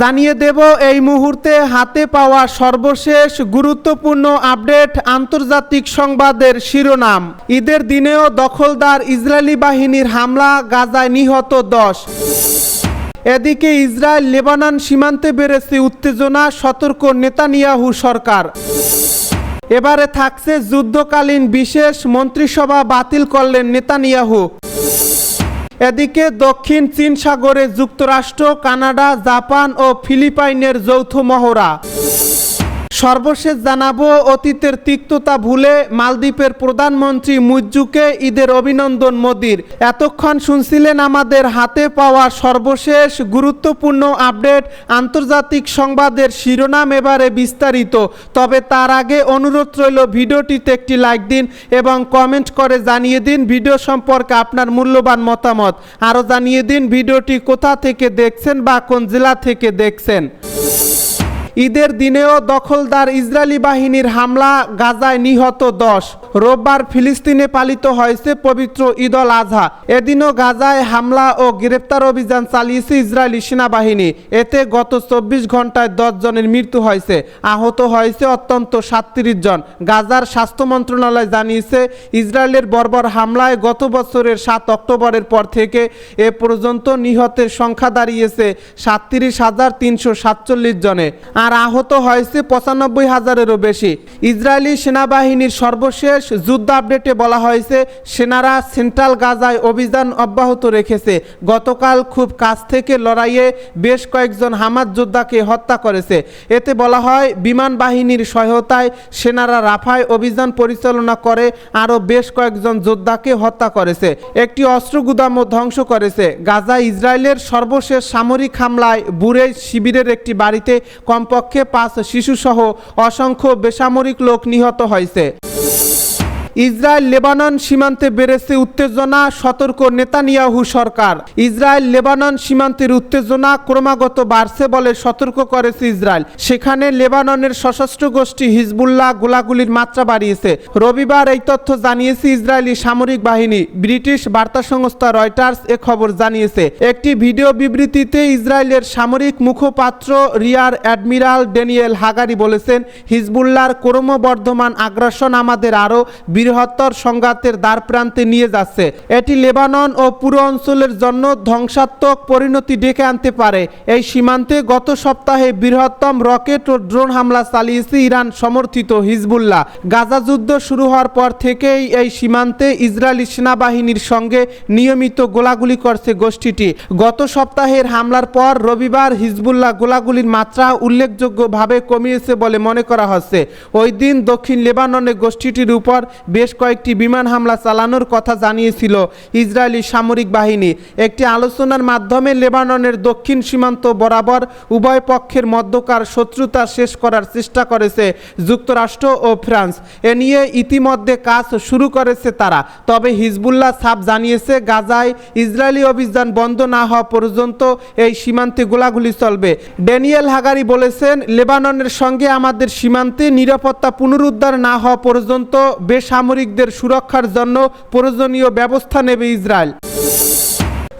জানিয়ে দেব, এই মুহূর্তে হাতে পাওয়া সর্বশেষ গুরুত্বপূর্ণ আপডেট আন্তর্জাতিক সংবাদের শিরোনাম। ঈদের দিনেও দখলদার ইসরায়েলি বাহিনীর হামলা, গাজায় নিহত দশ। এদিকে ইসরায়েল লেবানন সীমান্তে বেড়েছে উত্তেজনা, সতর্ক নেতানিয়াহু সরকার। এবারে থাকছে যুদ্ধকালীন বিশেষ মন্ত্রিসভা বাতিল করলেন নেতানিয়াহু। এদিকে দক্ষিণ চীন সাগরে যুক্তরাষ্ট্র কানাডা জাপান ও ফিলিপাইনের যৌথ মহড়া। সর্বশেষ জানাব অতীতের তিক্ততা ভুলে মালদ্বীপের প্রধানমন্ত্রী মুজ্জুকে ঈদের অভিনন্দন মোদির। এতক্ষণ শুনছিলেন আমাদের হাতে পাওয়া সর্বশেষ গুরুত্বপূর্ণ আপডেট আন্তর্জাতিক সংবাদের শিরোনাম এবারে বিস্তারিত। তবে তার আগে অনুরোধ রইল ভিডিওটিতে একটি লাইক দিন এবং কমেন্ট করে জানিয়ে দিন ভিডিও সম্পর্কে আপনার মূল্যবান মতামত। আরও জানিয়ে দিন ভিডিওটি কোথা থেকে দেখছেন বা কোন জেলা থেকে দেখছেন। ঈদের দিনেও দখলদার ইসরায়েলি বাহিনীর হামলা গাজায় নিহত দশ। রোববার ফিলিস্তিনে পালিত হয়েছে পবিত্র ঈদ আল আজহা এদিনও গাজায় হামলা ও গ্রেপ্তার অভিযান চালিয়েছে ইসরায়েলি সেনাবাহিনী। এতে গত চব্বিশ ঘন্টায় দশ জনের মৃত্যু হয়েছে। আহত হয়েছে অত্যন্ত সাতত্রিশ জন। গাজার স্বাস্থ্য মন্ত্রণালয় জানিয়েছে, ইসরায়েলের বর্বর হামলায় গত বছরের সাত অক্টোবরের পর থেকে এ পর্যন্ত নিহতের সংখ্যা দাঁড়িয়েছে সাতত্রিশ হাজার তিনশো সাতচল্লিশ জনে। আর আহত হয়েছে পঁচানব্বই হাজারেরও বেশি। ইসরায়েলি সেনাবাহিনীর সর্বশেষ যুদ্ধ আপডেটে বলা হয়েছে, সেনারা সেন্ট্রাল গাজায় অভিযান অব্যাহত রেখেছে। গতকাল খুব কাছ থেকে লড়াইয়ে বেশ কয়েকজন হামাদ যোদ্ধাকে হত্যা করেছে। এতে বলা হয়, বিমান বাহিনীর সহায়তায় সেনারা রাফায় অভিযান পরিচালনা করে, আরও বেশ কয়েকজন যোদ্ধাকে হত্যা করেছে। একটি অস্ত্র গুদামও ধ্বংস করেছে। গাজা ইসরায়েলের সর্বশেষ সামরিক হামলায় বুড়ে শিবিরের একটি বাড়িতে কমপক্ষে পাঁচ শিশুসহ অসংখ্য বেসামরিক লোক নিহত হয়েছে। ইসরায়েল লেবানন সীমান্তে বেড়েছে উত্তেজনা, সতর্ক নেতানিয়াহু সরকার। ইসরায়েল লেবানন সীমান্তের উত্তেজনা ক্রমাগত বাড়ছে বলে সতর্ক করেছে ইসরায়েল। সেখানে লেবাননের সশস্ত্র গোষ্ঠী হিজবুল্লাহ গোলাগুলির মাত্রা বাড়িয়েছে। রবিবার এই তথ্য জানিয়েছে ইসরায়েলি সামরিক বাহিনী। ব্রিটিশ বার্তা সংস্থা রয়টার্স এ খবর জানিয়েছে। একটি ভিডিও বিবৃতিতে ইসরায়েলের সামরিক মুখপাত্র রিয়ার অ্যাডমিরাল ড্যানিয়েল হাগারি বলেছেন, হিজবুল্লাহর ক্রমবর্ধমান আগ্রাসন আমাদের আরও বৃহত্তর সংঘাতের দ্বার প্রান্তে নিয়ে যাচ্ছে। এটি লেবানন ও পুরো অঞ্চলের জন্য ধ্বংসাত্মক পরিণতি ডেকে আনতে পারে। এই সীমান্তে গত সপ্তাহে বৃহত্তম রকেট ও ড্রোন হামলা চালিয়েছে ইরান সমর্থিত হিজবুল্লাহ। গাজা যুদ্ধ শুরু হওয়ার পর থেকেই এই সীমান্তে ইসরায়েলি সেনাবাহিনীর সঙ্গে নিয়মিত গোলাগুলি করছে গোষ্ঠীটি। গত সপ্তাহের হামলার পর রবিবার হিজবুল্লাহ গোলাগুলির মাত্রা উল্লেখযোগ্যভাবে কমিয়েছে বলে মনে করা হচ্ছে। ওই দিন দক্ষিণ লেবাননে গোষ্ঠীটির উপর বেশ কয়েকটি বিমান হামলা চালানোর কথা জানিয়েছিল ইসরায়েলি সামরিক বাহিনী। একটি আলোচনার মাধ্যমে লেবাননের দক্ষিণ সীমান্ত বরাবর উভয় পক্ষের মধ্যকার শত্রুতা শেষ করার চেষ্টা করেছে যুক্তরাষ্ট্র ও ফ্রান্স। এ নিয়ে ইতিমধ্যে কাজ শুরু করেছে তারা। তবে হিজবুল্লাহ সাব জানিয়েছে, গাজায় ইসরায়েলি অভিযান বন্ধ না হওয়া পর্যন্ত এই সীমান্তে গোলাগুলি চলবে। ড্যানিয়েল হাগারি বলেছেন, লেবাননের সঙ্গে আমাদের সীমান্তে নিরাপত্তা পুনরুদ্ধার না হওয়া পর্যন্ত বেসামরিকদের সুরক্ষার জন্য প্রয়োজনীয় ব্যবস্থা নেবে ইসরায়েল।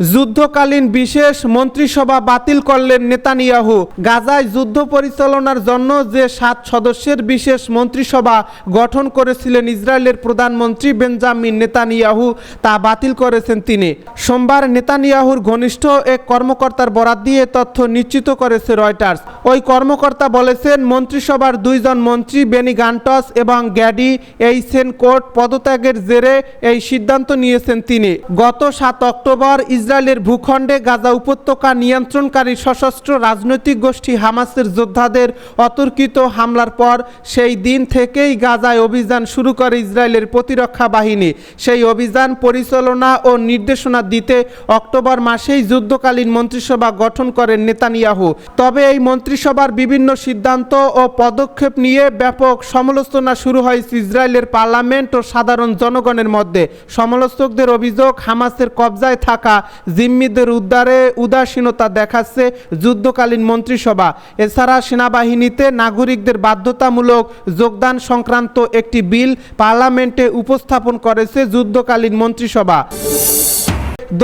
যুদ্ধকালীন বিশেষ মন্ত্রিসভা বাতিল করলেন নেতানিয়াহু। গাজায় যুদ্ধ পরিচালনার জন্য যে সাত সদস্যের বিশেষ মন্ত্রিসভা গঠন করেছিলেন ইসরায়েলের প্রধানমন্ত্রী বেঞ্জামিন নেতানিয়াহু, তা বাতিল করেছেন তিনি। সোমবার নেতানিয়াহুর ঘনিষ্ঠ এক কর্মকর্তার বরাত দিয়ে তথ্য নিশ্চিত করেছে রয়টার্স। ওই কর্মকর্তা বলেছেন, মন্ত্রিসভার দুইজন মন্ত্রী বেনি গান্টস এবং গ্যাডি এইসেন কোর্ট পদত্যাগের জেরে এই সিদ্ধান্ত নিয়েছেন তিনি। গত সাত অক্টোবর ইসরায়েলের ভূখণ্ডে গাজা উপত্যকা নিয়ন্ত্রণকারী সশস্ত্র রাজনৈতিক গোষ্ঠী হামাসের যোদ্ধাদের অতর্কিত হামলার পর সেই দিন থেকেই গাজায় অভিযান শুরু করে ইসরায়েলের প্রতিরক্ষা বাহিনী। সেই অভিযান পরিচালনা ও নির্দেশনা দিতে অক্টোবর মাসেই যুদ্ধকালীন মন্ত্রিসভা গঠন করেন নেতানিয়াহু। তবে এই মন্ত্রিসভার বিভিন্ন সিদ্ধান্ত ও পদক্ষেপ নিয়ে ব্যাপক সমালোচনা শুরু হয়েছে ইসরায়েলের পার্লামেন্ট ও সাধারণ জনগণের মধ্যে। সমালোচকদের অভিযোগ, হামাসের কবজায় থাকা জিম্মিদের উদ্ধারে উদাসীনতা দেখাচ্ছে যুদ্ধকালীন মন্ত্রিসভা। এছাড়া সেনাবাহিনীতে নাগরিকদের বাধ্যতামূলক যোগদান সংক্রান্ত একটি বিল পার্লামেন্টে উপস্থাপন করেছে যুদ্ধকালীন মন্ত্রিসভা।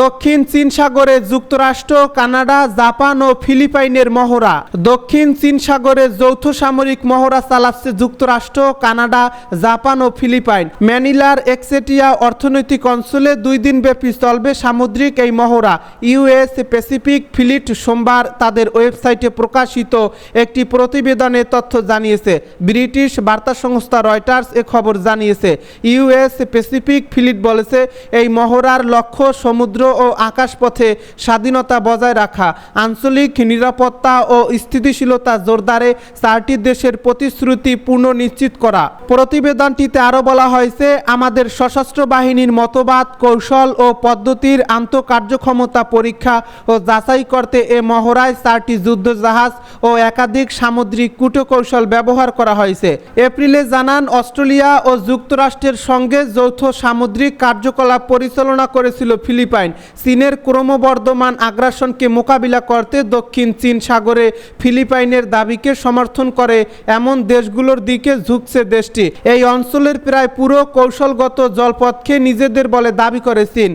দক্ষিণ চীন সাগরে যুক্তরাষ্ট্র, কানাডা, জাপান ও ফিলিপাইনের মহড়া। দক্ষিণ চীন সাগরে যৌথ সামরিক মহড়া চালাচ্ছে যুক্তরাষ্ট্র, কানাডা, জাপান ও ফিলিপাইন। ম্যানিলার এক্সেটিয়া অর্থনৈতিক অঞ্চলে দুই দিন ব্যাপী চলবে সামুদ্রিক এই মহড়া। ইউএস প্যাসিফিক ফিলিট সোমবার তাদের ওয়েবসাইটে প্রকাশিত একটি প্রতিবেদনে তথ্য জানিয়েছে। ব্রিটিশ বার্তা সংস্থা রয়টার্স এ খবর জানিয়েছে। ইউএস প্যাসিফিক ফিলিট বলেছে, এই মহড়ার লক্ষ্য সমুদ্র ও আকাশপথে স্বাধীনতা বজায় রাখা, আঞ্চলিক নিরাপত্তা ও স্থিতিশীলতা জোরদারে চারটি দেশের প্রতিশ্রুতি পূর্ণ নিশ্চিত করা। প্রতিবেদনটিতে আরও বলা হয়েছে, আমাদের সশস্ত্র বাহিনীর মতবাদ, কৌশল ও পদ্ধতির আন্তঃকার্যক্ষমতা পরীক্ষা ও যাচাই করতে এ মহড়ায় চারটি যুদ্ধজাহাজ ও একাধিক সামুদ্রিক কূটকৌশল ব্যবহার করা হয়েছে। এপ্রিলে জানান, অস্ট্রেলিয়া ও যুক্তরাষ্ট্রের সঙ্গে যৌথ সামুদ্রিক কার্যকলাপ পরিচালনা করেছিল ফিলিপাইন। চীনের ক্রমবর্ধমান আগ্রাসনকে মোকাবিলা করতে দক্ষিণ চীন সাগরে ফিলিপাইনের দাবিকে সমর্থন করে এমন দেশগুলোর দিকে ঝুঁকছে দেশটি। এই অঞ্চলের প্রায় পুরো কৌশলগত জলপথকে নিজেদের বলে দাবি করে চীন।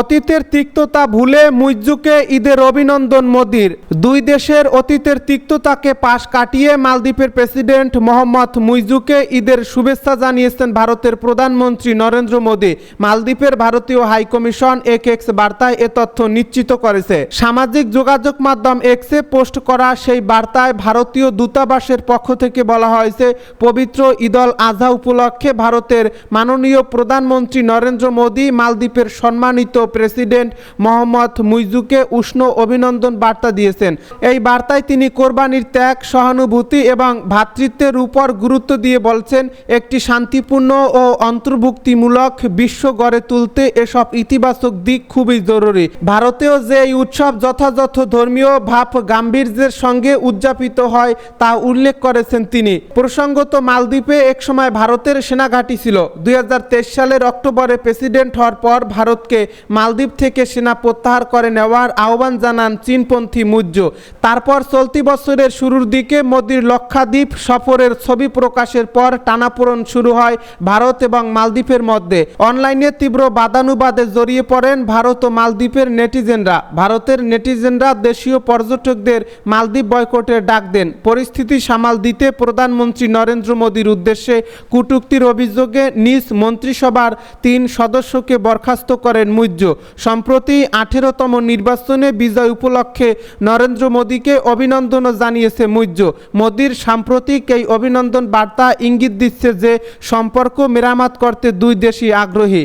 অতীতের তিক্ততা ভুলে মুইজ্জুকে ঈদের অভিনন্দন মোদির। দুই দেশের অতীতের তিক্ততাকে পাশ কাটিয়ে মালদ্বীপের প্রেসিডেন্ট মোহাম্মদ মুইজুকে ঈদের শুভেচ্ছা জানিয়েছেন ভারতের প্রধানমন্ত্রী নরেন্দ্র মোদী। মালদ্বীপের ভারতীয় হাইকমিশন এক এক্স বার্তায় এ তথ্য নিশ্চিত করেছে। সামাজিক যোগাযোগ মাধ্যম এক্সে পোস্ট করা সেই বার্তায় ভারতীয় দূতাবাসের পক্ষ থেকে বলা হয়েছে, পবিত্র ঈদল আজহা উপলক্ষে ভারতের মাননীয় প্রধানমন্ত্রী নরেন্দ্র মোদী মালদ্বীপের সম্মানিত প্রেসিডেন্ট মোহাম্মদ মুইজুকে উষ্ণ অভিনন্দন বার্তা দিয়েছেন। এই বার্তায় তিনি কোরবানির ত্যাগ, সহানুভূতি এবং ভ্রাতৃত্বের উপর গুরুত্ব দিয়ে বলছেন, একটি শান্তিপূর্ণ ও অন্তর্ভুক্তিমূলক বিশ্ব গড়ে তুলতে এসব ইতিবাচক দিক খুবই জরুরি। ভারতেও যে এই উৎসব যথাযথ ধর্মীয় ভাব গাম্ভীর্যের সঙ্গে উদযাপিত হয়, তা উল্লেখ করেছেন তিনি। প্রসঙ্গত মালদ্বীপে একসময় ভারতের সেনাঘাঁটি ছিল। দুই হাজার তেইশ সালের অক্টোবরে প্রেসিডেন্ট হওয়ার পর ভারতকে মালদ্বীপ থেকে সেনা প্রত্যাহার করে নেওয়ার আহ্বান জানান চীনপন্থী মুজ্জ তারপর চলতি বছরের শুরুর দিকে মোদির লক্ষাদ্বীপ সফরের ছবি প্রকাশের পর টানাপোড়ন শুরু হয় ভারত এবং মালদ্বীপের মধ্যে। অনলাইনে তীব্র বাদানুবাদে জড়িয়ে পড়েন ভারত ও মালদ্বীপের নেটিজেনরা। ভারতের নেটিজেনরা দেশীয় পর্যটকদের মালদ্বীপ বয়কটের ডাক দেন। পরিস্থিতি সামাল দিতে প্রধানমন্ত্রী নরেন্দ্র মোদীর উদ্দেশ্যে কূটুক্তির অভিযোগে নিজ মন্ত্রিসভার তিন সদস্যকে বরখাস্ত করেন মুজ্জ সম্প্রতি আঠেরোতম নির্বাচনে বিজয় উপলক্ষে নরেন্দ্র মোদীকে অভিনন্দনও জানিয়েছে মৈর্য। মোদীর সাম্প্রতিক এই অভিনন্দন বার্তা ইঙ্গিত দিচ্ছে যে সম্পর্ক মেরামত করতে দুই দেশই আগ্রহী।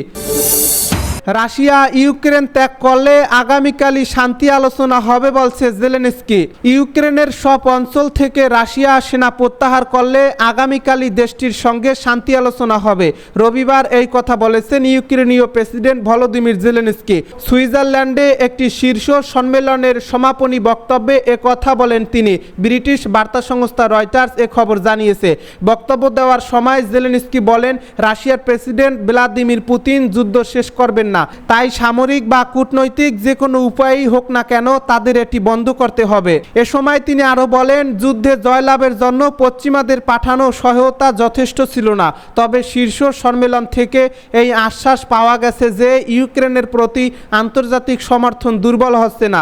রাশিয়া ইউক্রেন ত্যাগ করলে আগামীকালই শান্তি আলোচনা হবে বলছে জেলেনস্কি। ইউক্রেনের সব অঞ্চল থেকে রাশিয়া সেনা প্রত্যাহার করলে আগামীকালই দেশটির সঙ্গে শান্তি আলোচনা হবে। রবিবার এই কথা বলেছেন ইউক্রেনীয় প্রেসিডেন্ট ভলোদিমির জেলেনস্কি। সুইজারল্যান্ডে একটি শীর্ষ সম্মেলনের সমাপনী বক্তব্যে এ কথা বলেন তিনি। ব্রিটিশ বার্তা সংস্থা রয়টার্স এ খবর জানিয়েছে। বক্তব্য দেওয়ার সময় জেলেনস্কি বলেন, রাশিয়ার প্রেসিডেন্ট ভ্লাদিমির পুতিন যুদ্ধ শেষ করবেন না। তাই সামরিক বা কূটনৈতিক যে কোনো উপায়ই হোক না কেন তাদের এটি বন্ধ করতে হবে। এ সময় তিনি আরও বলেন, যুদ্ধে জয়লাভের জন্য পশ্চিমাদের পাঠানো সহায়তা যথেষ্ট ছিল না। তবে শীর্ষ সম্মেলন থেকে এই আশ্বাস পাওয়া গেছে যে ইউক্রেনের প্রতি আন্তর্জাতিক সমর্থন দুর্বল হচ্ছে না।